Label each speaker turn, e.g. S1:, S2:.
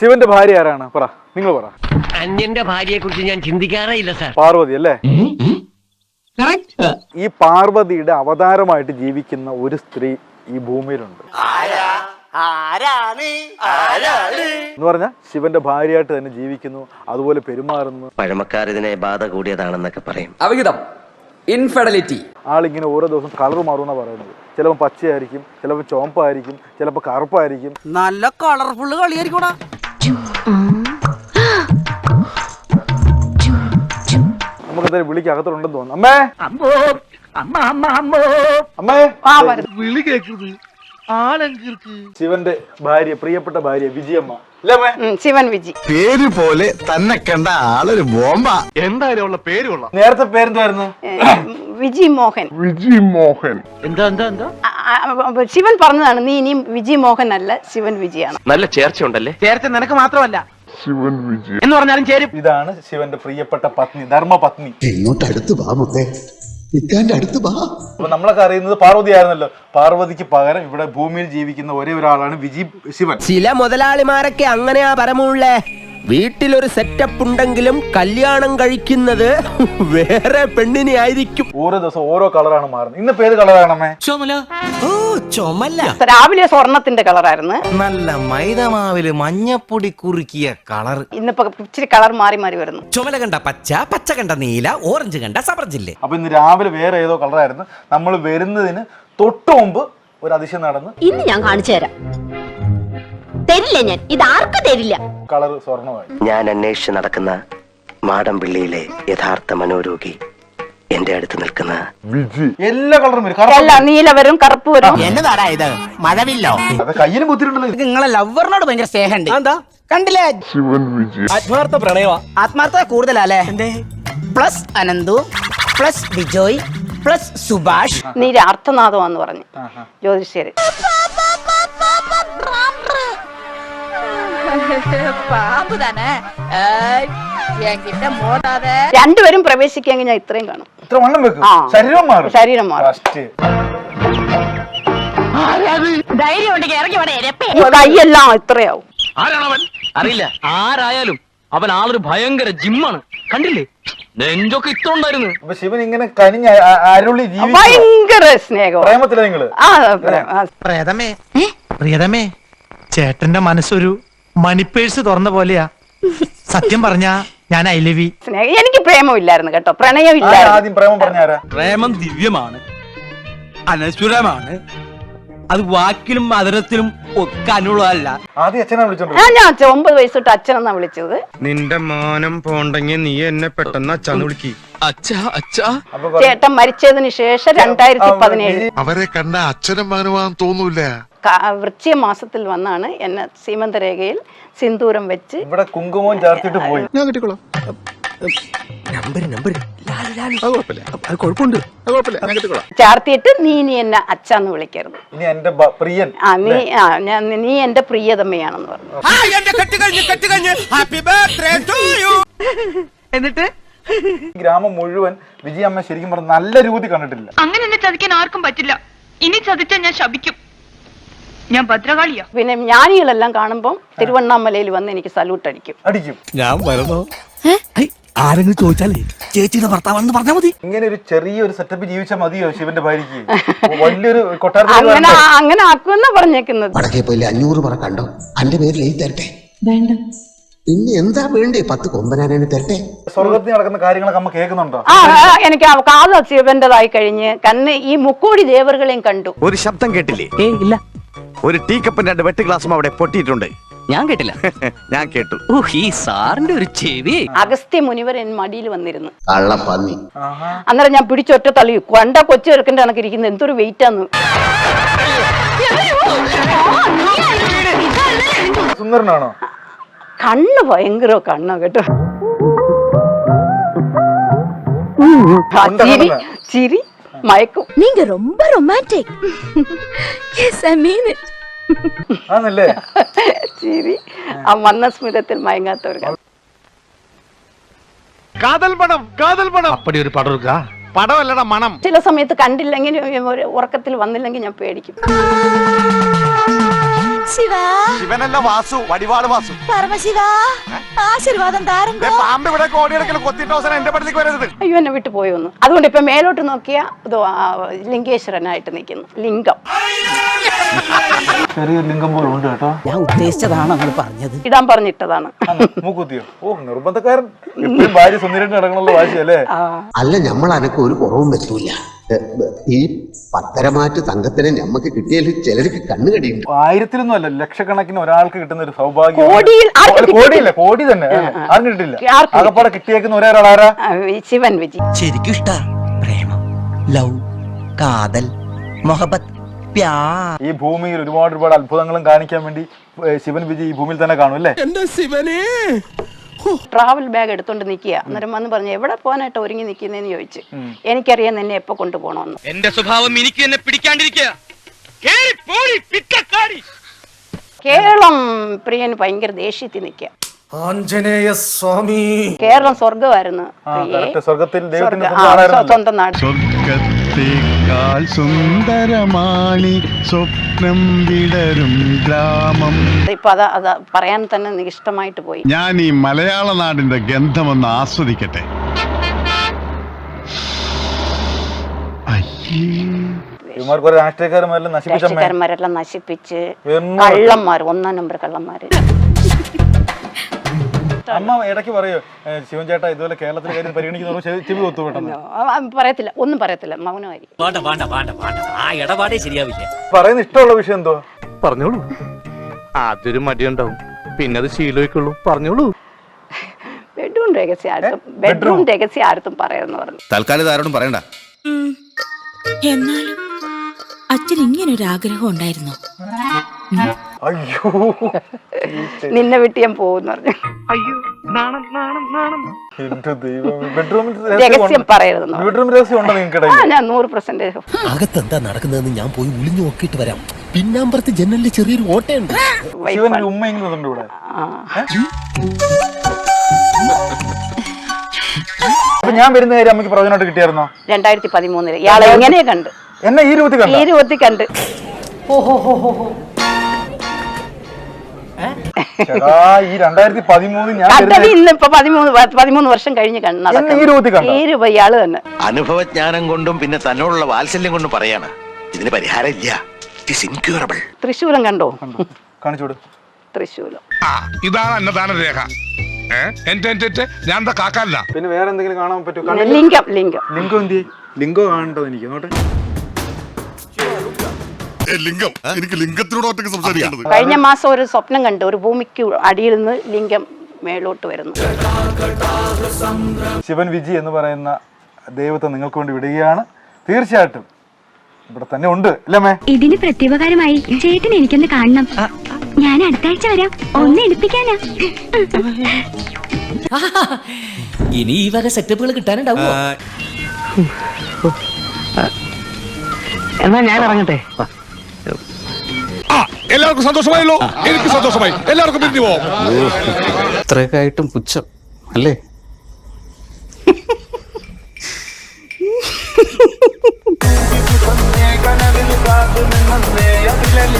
S1: ശിവന്റെ ഭാര്യ ആരാണ്? പറ. നിങ്ങൾ പറ.
S2: അന്യന്റെ ഭാര്യയെ കുറിച്ച് ഞാൻ ചിന്തിക്കാറേ ഇല്ല സാർ.
S1: പാർവതി അല്ലേ? ഈ പാർവതിയുടെ അവതാരമായിട്ട് ജീവിക്കുന്ന ഒരു സ്ത്രീ ഈ ഭൂമിയിലുണ്ട്. എന്ന് പറഞ്ഞാൽ ശിവന്റെ ഭാര്യയായിട്ട് തന്നെ ജീവിക്കുന്നു അതുപോലെ പെരുമാറുന്നു.
S2: പഴമക്കാർ ഇതിനെ ബാധ കൂടിയതാണെന്നൊക്കെ പറയും.
S3: അവിഹിതം. ഇൻഫെഡലിറ്റി
S1: ആളിങ്ങനെ ഓരോ ദിവസം കളർ മാറുന്ന പറയുന്നത്. ചിലപ്പോൾ പച്ചയായിരിക്കും ചിലപ്പോൾ ചുവപ്പായിരിക്കും ചിലപ്പോൾ കറുപ്പായിരിക്കും.
S4: നല്ല കളർഫുള്ള് കളിയായിരിക്കൂടാ
S1: നമുക്ക് എന്തായാലും വിളിക്ക് അകത്തുണ്ടെന്ന് തോന്നുന്നു അമ്മേ അമ്മേ ശിവന്റെ ഭാര്യ പ്രിയപ്പെട്ട ഭാര്യ വിജയമ്മ. അല്ലേ അമ്മേ?
S5: ശിവൻ വിജി.
S6: പേര് പോലെ തന്നെ കണ്ട ആളൊരു ബോംബ.
S1: എന്തായാലും നേരത്തെ പേരെന്തായിരുന്നു
S5: വിജി മോഹൻ.
S6: വിജി മോഹൻ.
S5: എന്താ എന്താ എന്താ? ശിവൻ പറഞ്ഞതാണ് നീ ഇനിയും വിജി മോഹൻ അല്ല ശിവൻ വിജിയാണ്.
S2: നല്ല ചേർച്ചയുണ്ടല്ലേ?
S4: ചേർച്ച നിനക്ക് മാത്രമല്ല.
S6: ശിവൻ വിജി
S4: എന്ന് പറഞ്ഞാലും ചേരും.
S1: ഇതാണ് ശിവന്റെ പ്രിയപ്പെട്ട പത്നി ധർമ്മപത്നി
S7: ഇങ്ങോട്ട് അടുത്ത് വാ മുത്തേ. ഇക്കാന്റെ അടുത്ത് വാ.
S1: അപ്പൊ നമ്മളൊക്കെ അറിയുന്നത് പാർവതി ആയിരുന്നല്ലോ. പാർവതിക്ക് പകരം ഇവിടെ ഭൂമിയിൽ ജീവിക്കുന്ന ഒരേ ഒരാളാണ് വിജി ശിവൻ.
S8: ചില മുതലാളിമാരൊക്കെ അങ്ങനെയാ പരമുള്ളേ വീട്ടിലൊരു സെറ്റപ്പ് ഉണ്ടെങ്കിലും കല്യാണം കഴിക്കുന്നത് വേറെ പെണ്ണിനെ ആയിരിക്കും.
S1: ഓരോ ദിവസം ഓരോ കളറാണ് മാറുന്നത്. ഇന്നിപ്പോ ഏത് കളറാണമ്മേ
S8: ഓ ചുമല്ല
S5: രാവിലെ സ്വർണത്തിന്റെ കളറായിരുന്നു
S9: നല്ല മൈദമാവിൽ മഞ്ഞപ്പൊടി കുറുക്കിയ കളർ
S5: ഇന്നിപ്പോ ഇച്ചിരി കളർ മാറി മാറി വരുന്നു.
S9: ചുമല കണ്ട പച്ച പച്ച കണ്ട നീല ഓറഞ്ച് കണ്ട സബർജില്ലേ.
S1: അപ്പൊ ഇന്ന് രാവിലെ വേറെ ഏതോ കളറായിരുന്നു നമ്മൾ വരുന്നതിന് തൊട്ടു മുമ്പ് ഒരു അതിശയം നടന്നു.
S10: ഇന്ന് ഞാൻ കാണിച്ചു തരാം. തരില്ല ഞാൻ. ഇത് ആർക്കും തരില്ല.
S1: കളർ സ്വർണമായി
S2: ഞാൻ അന്വേഷിച്ച് നടക്കുന്ന മാടമ്പിള്ളിയിലെ യഥാർത്ഥ മനോരോഗി എന്റെ അടുത്ത് നിൽക്കുന്ന
S1: എല്ലാ കളറും വരും.
S5: അല്ല
S1: കറുപ്പ്
S5: നീല വരും. കറുപ്പ് വരും.
S8: എന്നതാടാ ഇത്? മഴവില്ലോ?
S1: അത് കയ്യിലും കുത്തിയിട്ടുണ്ടല്ലോ
S4: നിങ്ങളെ ലവറിനോട് ഭയങ്കര സ്നേഹമുണ്ട്.
S8: എന്താ
S4: കണ്ടില്ലേ?
S6: ശിവൻ വിജി
S8: ആത്മാർത്ഥ പ്രണയമാ.
S4: ആത്മാർത്ഥത കൂടുതലല്ലേ? Plus Ananthu plus Bijoy plus Subhash.
S5: നീ രാർത്ഥനാഥമാന്ന് പറഞ്ഞു. ജ്യോതിഷര്
S10: പാമ്പ് തന്നെ എൻകിட்ட മോതാതെ
S5: രണ്ടുപേരും പ്രവേശിക്കാൻ ഞാൻ ഇത്രയും കാണും.
S1: ഇത്ര വണ്ണം വെക്കും.
S5: ആ.
S1: ശരീരം മാറും.
S5: ശരീരം മാറും.
S1: ഫസ്റ്റ്
S10: ധൈര്യം ഉണ്ടെങ്കിൽ ഇറങ്ങി വേണേ
S5: ഈ കൈയെല്ലാം ഇത്രയാവും.
S2: ആരാണവൻ? അറിയില്ല. ആരായാലും അവൻ ആളൊരു ഭയങ്കര ജിമ്മാണ്. കണ്ടില്ലേ? നെഞ്ചൊക്കെ ഇത്ര ഉണ്ടായിരുന്നു
S1: അപ്പൊ ശിവൻ ഇങ്ങനെ കനിഞ്ഞ അരുളി ജീവിക്കും
S5: ഭയങ്കര സ്നേഹം
S1: പ്രേമത്തില നിങ്ങൾ.
S5: ആ.
S9: പ്രിയതമേ പ്രിയതമേ ചേട്ടന്റെ മനസ്സൊരു മണിപ്പേഴ്സ് തുറന്ന പോലെയാ. സത്യം പറഞ്ഞ ഞാൻ ഐ
S5: സ്നേഹം എനിക്ക് പ്രേമമില്ലായിരുന്നു കേട്ടോ. പ്രണയം
S1: ആദ്യം പ്രേമം പറഞ്ഞാരാ
S9: പ്രേമം ദിവ്യമാണ്. അനശ്വരമാണ്. അത് വാക്കിലും മധുരത്തിലും ഒക്കെ അനുള്ളതല്ല.
S1: ആദ്യം അച്ഛനെ വിളിച്ചോണ്ട്
S5: ആ ഞാൻ അച്ഛൻ ഒമ്പത് വയസ്സ് തൊട്ട് അച്ഛനെന്നാ വിളിച്ചത്.
S6: നിന്റെ മാനം പോണ്ടെങ്കിൽ നീ എന്നെ പെട്ടെന്ന് അച്ഛന്ന് വിളിക്കി.
S9: അച്ഛാ അച്ഛാ.
S1: അപ്പൊ
S5: ചേട്ടൻ മരിച്ചതിന് ശേഷം രണ്ടായിരത്തി പതിനേഴ്.
S6: അവരെ കണ്ട അച്ഛനും മകനുമാന്ന് തോന്നൂല
S5: വൃശ്ചിക മാസത്തിൽ വന്നാണ് എന്നെ സീമന്തരേഖയിൽ സിന്ദൂരം വെച്ച്
S1: ഇവിടെ കുങ്കുമം ചേർത്തിട്ട് പോയി.
S6: ഞാൻ കിട്ടിക്കോളാം.
S5: ചാർത്തിയിട്ട് നീ നീ എന്നെ അച്ഛന്ന് വിളിക്കരുത്.
S1: ഇനി എന്റെ പ്രിയൻ
S5: ആ നീ ഞാൻ നീ എന്റെ പ്രിയതമ്മയാണെന്ന് പറഞ്ഞു.
S4: എന്നിട്ട്?
S1: ഈ ഗ്രാമം മുഴുവൻ വിജയമ്മ ശരിക്കും പറഞ്ഞ നല്ല രൂപത്തിൽ കണ്ടിട്ടില്ല.
S10: അങ്ങനെ എന്നെ ചതിക്കാൻ ആർക്കും പറ്റില്ല. ഇനി ചതിച്ചാൽ ഞാൻ ശപിക്കും. ഞാൻ ഭദ്രകാളിയാ.
S5: പിന്നെ ജ്ഞാനികളെല്ലാം കാണുമ്പോൾ തിരുവണ്ണാമലയിൽ വന്ന് എനിക്ക് സല്യൂട്ട് അടിക്കും.
S1: അടിക്കും.
S9: ഞാൻ വരണോ ആരെങ്കിലും ചോദിച്ചാലേ ചേച്ചിയുടെ ഭർത്താവാണെന്ന് പറഞ്ഞാൽ മതി.
S1: ഇങ്ങനെ ഒരു ചെറിയൊരു സെറ്റപ്പ് ജീവിച്ചാൽ മതിയോ ശിവന്റെ ഭാര്യക്ക് വലിയൊരു കൊട്ടാരത്തിൽ
S5: അങ്ങനെ? അങ്ങനെ ആക്കുമെന്നാ പറഞ്ഞേക്കുന്നത്.
S7: വടക്കേ പോയില്ല അഞ്ഞൂറ് പറ കണ്ടോ? അന്റെ പേരിൽ എഴുതി തരട്ടെ? വേണ്ട. പിന്നെ എന്താ വേണ്ടേ? പത്ത് കൊമ്പനാനെ തരട്ടെ?
S1: സ്വർഗത്തിൽ നടക്കുന്ന കാര്യങ്ങളൊക്കെ നമ്മ കേൾക്കുന്നുണ്ടോ?
S5: ആ എനിക്ക് കാത് ശിവന്റേതായി കഴിഞ്ഞ് കണ്ണ് ഈ മുക്കോടി ദേവറുകളെയും കണ്ടു.
S9: ഒരു ശബ്ദം കേട്ടില്ലേ?
S8: ഏ ഇല്ല.
S9: ഒരു ടീ കപ്പിന്റെ രണ്ട് വെട്ട് ഗ്ലാസും അവിടെ പൊട്ടിയിട്ടുണ്ട്.
S8: ഞാൻ കേട്ടില്ല.
S9: ഞാൻ കേട്ടു.
S8: ഈ സാറിന്റെ ഒരു ചെവി.
S5: അഗസ്ത്യ മുനിവർ എൻ മടിയിൽ വന്നിരുന്നു.
S7: കള്ളപ്പന്നി
S5: അന്നേരം ഞാൻ പിടിച്ചൊറ്റ തള്ളി. കൊണ്ട കൊച്ചു ചെറുക്കന്റെ കണക്ക് ഇരിക്കുന്നത് എന്തൊരു വെയിറ്റ് ആന്ന്.
S1: സുന്ദരനാണോ?
S5: കണ്ണ് ഭയങ്കര കണ്ണോ കേട്ടോ. ചിരി. മയക്കും
S10: நீங்க ரொம்ப romantic yes I mean it
S1: ആന്നല്ലേ
S5: ചിരി ആ മന്ദസ്മിതത്തിൽ മയങ്ങാത്തവർ
S6: കാതൽ പണം കാതൽ പണം
S9: അപ്പടി ഒരു പടം എടുക്കാ
S6: പടമല്ലടാ മണം
S5: ചില സമയത്ത് കണ്ടില്ലെങ്കിൽ ഒരു ഉറക്കത്തിൽ വന്നില്ലെങ്കിൽ ഞാൻ പേടിക്കും
S10: ശിവ
S6: ശിവനല്ല വാസു വടിവാൾ വാസു.
S10: പരമശിവ ആശീർവാദം താരണ്ടോ?
S6: പാമ്പ് ഇവിടെ കോടിയെടുക്കൽ കൊത്തിയിട്ട് അവസാനം എന്റെ പടത്തേക്ക് വരരുത്.
S5: അയ്യോ എന്നെ വിട്ടു പോയി ഒന്ന്. അതുകൊണ്ട് ഇപ്പൊ മേലോട്ട് നോക്കിയ ഇതോ ആ, ലിംഗേശ്വരനായിട്ട് നിൽക്കുന്നു. ലിംഗം.
S1: ചെറിയ ലിംഗം പോലും ഉണ്ട് കേട്ടോ.
S4: ഞാൻ ഉദ്ദേശിച്ചതാണ് അങ്ങോട്ട് പറഞ്ഞത്.
S5: ഇടാൻ പറഞ്ഞിട്ടതാണ്?
S1: മൂക്കുത്തിയോ ഓ നിർബന്ധക്കാരൻ. എപ്പോഴും ഭാര്യ സുന്ദരൻ നടക്കണുള്ള വാശിയല്ലേ?
S7: അല്ല നമ്മൾ അനക്ക് ഒരു കുറവും പറ്റൂല. ഈ പത്തരമാറ്റ് തങ്കത്തിനെ ഞമ്മക്ക് കിട്ടിയാൽ ചിലർക്ക് കണ്ണു കടിയുണ്ട്.
S1: ആയിരത്തിലൊന്നും അല്ല ലക്ഷക്കണക്കിന് ഒരാൾക്ക് കിട്ടുന്ന ഒരു സൗഭാഗ്യം.
S5: കോടിയിൽ
S1: അല്ല, കോടിയില്ല കോടി തന്നെ. ആരും കിട്ടില്ല ആകപ്പാടെ കിട്ടിയേക്കുന്ന ഒരേ ഒരാളാരാ
S5: ശിവൻ വിജി.
S9: ശരിക്കും ഇഷ്ട. പ്രേമം ലവ് കാതൽ മൊഹബത്ത്
S1: ഈ ഭൂമിയിൽ ഒരുപാട് ഒരുപാട് അത്ഭുതങ്ങളും കാണിക്കാൻ വേണ്ടി ശിവൻ വിജയ് ഈ ഭൂമിയിൽ തന്നെ കാണും അല്ലേ?
S9: എന്റെ ശിവനേ!
S5: ട്രാവൽ ബാഗ് എടുത്തോണ്ട് നിൽക്കുക അന്നേരം വന്ന് പറഞ്ഞു എവിടെ പോകാനായിട്ട് ഒരുങ്ങി നിൽക്കുന്നതെന്ന് ചോദിച്ചു. എനിക്കറിയാം നിന്നെ എപ്പോ കൊണ്ടുപോകണമെന്ന്.
S2: എന്റെ സ്വഭാവം എനിക്ക് എന്നെ പിടിക്കാണ്ടിരിക്കുക
S5: കേരളം പ്രിയന് ഭയങ്കര ദേഷ്യത്തിൽ നിൽക്കുക
S9: ആഞ്ജനേയ സ്വാമി.
S5: കേരളം സ്വർഗമായിരുന്നു.
S1: സ്വന്തം
S5: നാട്.
S6: സ്വർഗത്തേക്കാൾ സുന്ദരമാണി സ്വപ്നം വിടരും ഗ്രാമം.
S5: ഇപ്പൊ അതാ അതാ പറയാൻ തന്നെ എനിക്ക് ഇഷ്ടമായിട്ട് പോയി.
S6: ഞാൻ ഈ മലയാള നാടിന്റെ ഗന്ധമൊന്ന് ആസ്വദിക്കട്ടെ.
S1: രാഷ്ട്രീയക്കാരന്മാരെല്ലാം നശിപ്പിച്ചമ്മേ.
S5: രാഷ്ട്രീയക്കാരന്മാരെല്ലാം നശിപ്പിച്ച് കള്ളന്മാർ ഒന്നാം നമ്പർ കള്ളന്മാര്.
S1: അമ്മ ഇടയ്ക്ക് പറയോ ശിവൻ ചേട്ടാ ഇതുപോലെ കേരളത്തിലെ കാര്യം പരിഗണിക്കുന്ന ചെവി ഒത്തു
S5: പറയത്തില്ല. ഒന്നും പറയത്തില്ല. മൗനമായി
S8: വേണ്ട വേണ്ട വേണ്ട വേണ്ട. ആ ഇടപാടേ ശരിയാവില്ല.
S1: പറയുന്ന ഇഷ്ടമുള്ള വിഷയം എന്തോ?
S2: പറഞ്ഞോളൂ. ആദ്യൊരു മടിയുണ്ടാവും. പിന്നെ അത് ശീലമായിക്കുള്ളൂ. പറഞ്ഞോളൂ.
S5: ബെഡ്റൂം രഹസ്യം ആർത്തും ബെഡ്റൂം രഹസ്യം ആർത്തും പറയാന്ന് പറഞ്ഞു.
S6: തൽക്കാലം ആരോടും പറയണ്ട.
S10: എന്നാലും അച്ഛൻ ഇങ്ങനെ ഒരു ആഗ്രഹം ഉണ്ടായിരുന്നു?
S1: അയ്യോ.
S5: നിന്നെ വിട്ട് ഞാൻ പോകുന്നു പറഞ്ഞു.
S1: നാണം നാണം ബെഡ്റൂമിൽ
S5: രഹസ്യം പറയരുതെന്ന് പറഞ്ഞു.
S1: ബെഡ്റൂം രഹസ്യം ഉണ്ടോ നിങ്ങൾക്ക്
S5: ആ ഞാൻ നൂറ് പെർസെന്റേജ്
S9: അകത്തെന്താ നടക്കുന്നതെന്ന് ഞാൻ പോയി ഒളിഞ്ഞു നോക്കിയിട്ട് വരാം. പിന്നാമ്പറത്ത് ജനലിൽ ചെറിയൊരു ഓട്ടയുണ്ട്.
S1: ശിവൻ ഒരു ഉമ്മയെങ്കിലും ഉണ്ട് ഇവിടെ? അപ്പൊ ഞാൻ വരുന്ന കാര്യം അമ്മയ്ക്ക് പ്രവചനമായിട്ട് കിട്ടിയായിരുന്നോ?
S5: രണ്ടായിരത്തി പതിമൂന്നിൽ. ഇയാളെ എങ്ങനെ കണ്ട്?
S1: എന്നെ ഈ രൂപത്തിൽ
S5: ഈ
S1: കണ്ടോ.
S5: രൂപത്തിൽ കണ്ട്
S1: ചേട്ടാ ഈ രണ്ടായിരത്തി പതിമൂന്ന് ഞാൻ
S5: കണ്ടത്
S1: വരുന്ന
S5: ഇന്ന് ഇപ്പൊ പതിമൂന്ന് വ- പതിമൂന്ന് വർഷം കഴിഞ്ഞ് കണ്ട്
S1: എന്നെ ഈ രൂപത്തിൽ കണ്ടോ?
S5: ഈ രൂപ ഇയാൾ തന്നെ.
S6: അനുഭവജ്ഞാനം കൊണ്ടും പിന്നെ തന്നോടുള്ള വാത്സല്യം കൊണ്ടും പറയാണ്. ഇതിന് പരിഹാരം ഇല്ല ഇറ്റ് ഇസ് ഇൻക്യൂറബിൾ
S5: തൃശ്ശൂലം കണ്ടോ?
S1: കാണിച്ചോട്.
S5: തൃശ്ശൂലം
S6: ഇതാണ് അന്നദാന രേഖ. എന്റെ എന്റെ ഞാൻ എന്താ കാക്കല്ല
S1: പിന്നെ വേറെ എന്തെങ്കിലും കാണാൻ പറ്റുമോ.
S5: ലിംഗം ലിംഗം.
S1: ലിംഗം എന്ത് ലിംഗം കാണണ്ടോ എനിക്ക്? നോട്ടെ
S6: ലിംഗം. എനിക്ക് ലിംഗത്തിനോട് ഒറ്റയ്ക്ക് സംസാരിക്കേണ്ടത്
S5: കഴിഞ്ഞ മാസം ഒരു സ്വപ്നം കണ്ടു ഒരു ഭൂമിക്ക് അടിയിൽ നിന്ന് ലിംഗം മേലോട്ട് വരുന്നു.
S1: ശിവൻ വിജി എന്ന് പറയുന്ന ദൈവത്തെ നിങ്ങൾക്ക് വേണ്ടി വിടുകയാണ്. തീർച്ചയായിട്ടും ഇവിടെ തന്നെ ഉണ്ട്.
S10: ഇതിന് പ്രത്യുപകാരമായി ചേട്ടൻ എനിക്കൊന്ന് കാണണം. ഞാൻ അടുത്ത ആഴ്ച വരാം. ഒന്ന് എടുപ്പിക്കാനാ
S8: ഇനി ഈ വക സെറ്റപ്പുകൾ കിട്ടാനുണ്ടാവുമോ?
S2: എന്നാ ഞാൻ ഇറങ്ങട്ടെ?
S6: എല്ലാവർക്കും സന്തോഷമായല്ലോ. എനിക്ക് സന്തോഷമായി. എല്ലാവർക്കും പിരിഞ്ഞു പോവാം.
S8: ഇത്രയൊക്കെ ആയിട്ടും പുച്ഛം അല്ലേ?